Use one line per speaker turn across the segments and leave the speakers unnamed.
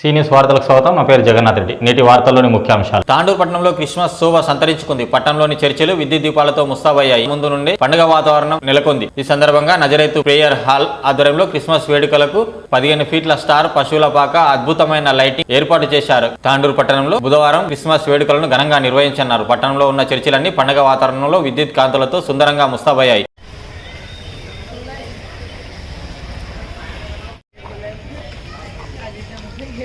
Seniors వార్తలకు స్వాగతం. నా పేరు జగన్నాథ్ రెడ్డి. నేటి వార్తల్లోని ముఖ్యాంశాలు.
తాండూరు పట్టణంలో క్రిస్మస్ శోభ సంతరించుకుంది. పట్టణంలోని చర్చిలు విద్యుత్ దీపాలతో ముస్తాబయ్యాయి. ముందు నుండి పండుగ వాతావరణం నెలకొంది. ఈ సందర్భంగా నజరైతు ప్రేయర్ హాల్ ఆధ్వర్యంలో క్రిస్మస్ వేడుకలకు పదిహేను ఫీట్ల స్టార్ పశువుల పాక అద్భుతమైన లైటింగ్ ఏర్పాటు చేశారు. తాండూరు పట్టణంలో బుధవారం క్రిస్మస్ వేడుకలను ఘనంగా నిర్వహించన్నారు పట్టణంలో ఉన్న చర్చిలన్నీ పండుగ వాతావరణంలో విద్యుత్ కాంతులతో సుందరంగా ముస్తాబయ్యాయి.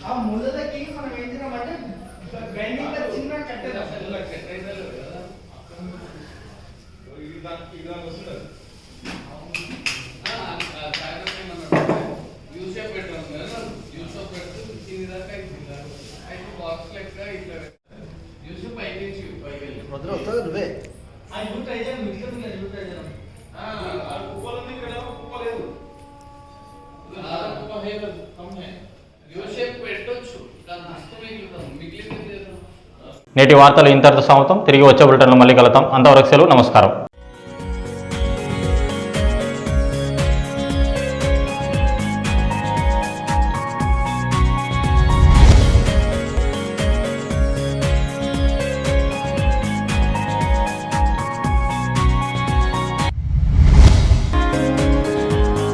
ఆ ముళ్ళకి మనం ఏం తినామంటే గ్రైండింగ్గా చిన్న
పెట్టాం కదా పెడుతూ ఇది దాకా అయిపోయింది అయితే బాక్స్ లెక్క ఇట్లా
మొదలు వస్తుంది నువ్వే?
నేటి వార్తలు ఇంతటితో సమాప్తం. తిరిగి వచ్చే బులెటిన్లో మళ్ళీ కలుద్దాం. అంతవరకు సెలవు నమస్కారం.